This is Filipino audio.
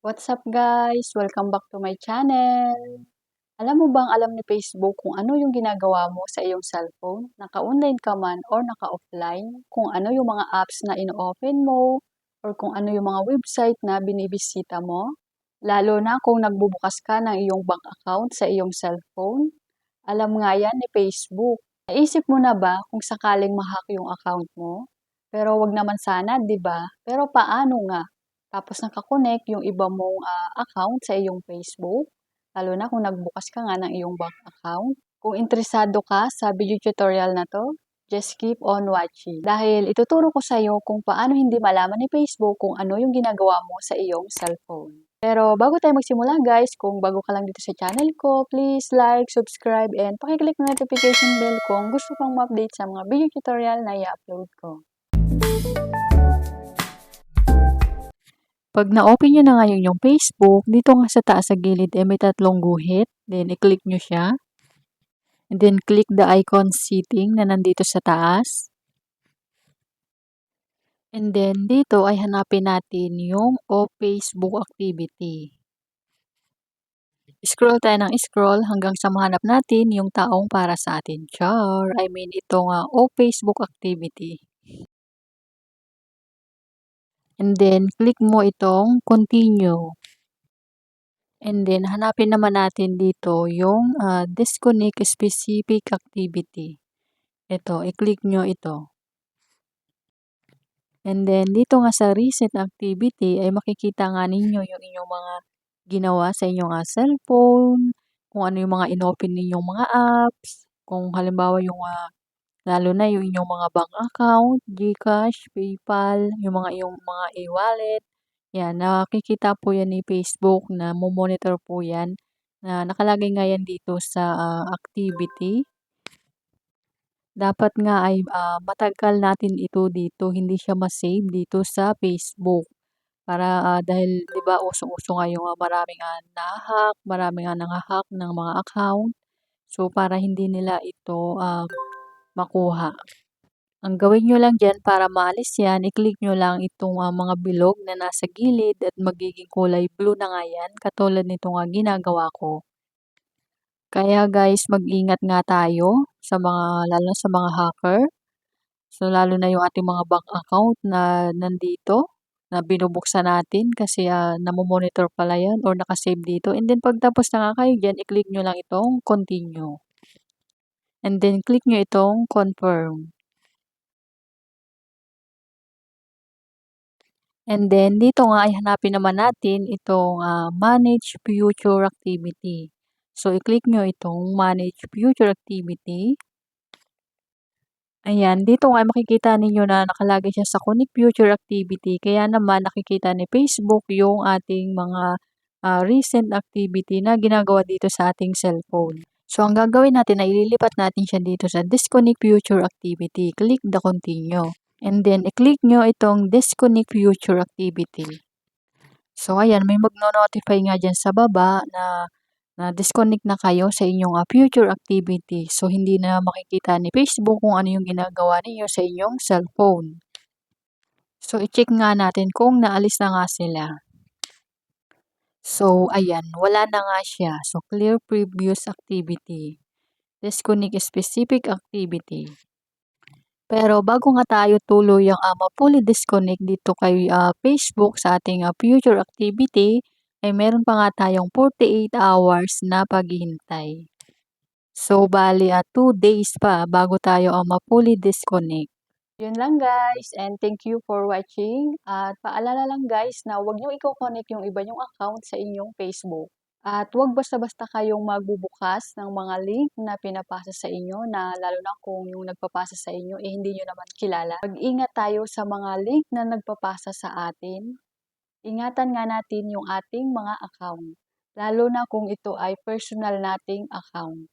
What's up guys? Welcome back to my channel. Alam mo bang alam ni Facebook kung ano yung ginagawa mo sa iyong cellphone? Naka-online ka man or naka-offline? Kung ano yung mga apps na ino-open mo? Or kung ano yung mga website na binibisita mo? Lalo na kung nagbubukas ka ng iyong bank account sa iyong cellphone? Alam nga yan ni Facebook. Naisip mo na ba kung sakaling mahack yung account mo? Pero wag naman sana, di ba? Pero paano nga? Tapos nakakonect yung iba mong ah, account sa iyong Facebook, lalo na kung nagbukas ka nga ng iyong bank account. Kung interesado ka sa video tutorial na to, just keep on watching. Dahil ituturo ko sa iyo kung paano hindi malaman ni Facebook kung ano yung ginagawa mo sa iyong cellphone. Pero bago tayo magsimula guys, kung bago ka lang dito sa channel ko, please like, subscribe, and pakiclick ng notification bell kung gusto kang ma-update sa mga video tutorial na i-upload ko. Pag na-open nyo na ngayon yung Facebook, dito nga sa taas sa gilid eh, may tatlong guhit. Then, i-click nyo siya. And then, click the icon setting na nandito sa taas. And then, dito ay hanapin natin yung o Facebook activity. Scroll tayo ng scroll hanggang sa mahanap natin yung taong para sa atin. Char! I mean, ito nga o Facebook activity. And then, click mo itong continue. And then, hanapin naman natin dito yung uh, disconnect specific activity. Ito, i-click nyo ito. And then, dito nga sa recent activity, ay makikita nga ninyo yung inyong mga ginawa sa inyong uh, cellphone, kung ano yung mga inopen ninyong mga apps, kung halimbawa yung uh, Lalo na yung inyong mga bank account, GCash, PayPal, yung mga iyong mga e-wallet. Yan, nakikita po yan ni Facebook na mo-monitor po yan. Na nakalagay nga yan dito sa uh, activity. Dapat nga ay uh, matagal natin ito dito, hindi siya ma-save dito sa Facebook. Para uh, dahil 'di ba usong-uso nga yung uh, maraming uh, na-hack, maraming uh, nang-hack ng mga account. So para hindi nila ito uh, makuha. Ang gawin nyo lang dyan para maalis yan, i-click nyo lang itong uh, mga bilog na nasa gilid at magiging kulay blue na nga yan, katulad nito nga ginagawa ko. Kaya guys, mag-ingat nga tayo sa mga, lalo sa mga hacker. So, lalo na yung ating mga bank account na nandito, na binubuksan natin kasi uh, namomonitor pala yan or nakasave dito. And then, pagtapos na nga kayo dyan, i-click nyo lang itong continue. And then, click nyo itong confirm. And then, dito nga ay hanapin naman natin itong uh, manage future activity. So, i-click nyo itong manage future activity. Ayan, dito nga makikita ninyo na nakalagay siya sa connect future activity. Kaya naman nakikita ni Facebook yung ating mga uh, recent activity na ginagawa dito sa ating cellphone. So, ang gagawin natin ay ililipat natin siya dito sa Disconnect Future Activity. Click the Continue. And then, i-click nyo itong Disconnect Future Activity. So, ayan, may magno-notify nga dyan sa baba na na disconnect na kayo sa inyong uh, future activity. So, hindi na makikita ni Facebook kung ano yung ginagawa ninyo sa inyong cellphone. So, i-check nga natin kung naalis na nga sila. So, ayan, wala na nga siya. So, clear previous activity. Disconnect specific activity. Pero bago nga tayo tuloy ang uh, fully disconnect dito kay uh, Facebook sa ating uh, future activity, ay meron pa nga tayong 48 hours na paghihintay. So, bali at uh, 2 days pa bago tayo uh, fully disconnect. Yun lang guys and thank you for watching. At paalala lang guys na huwag nyo i-connect yung iba yung account sa inyong Facebook. At huwag basta-basta kayong magbubukas ng mga link na pinapasa sa inyo na lalo na kung yung nagpapasa sa inyo eh hindi nyo naman kilala. Mag-ingat tayo sa mga link na nagpapasa sa atin. Ingatan nga natin yung ating mga account. Lalo na kung ito ay personal nating account.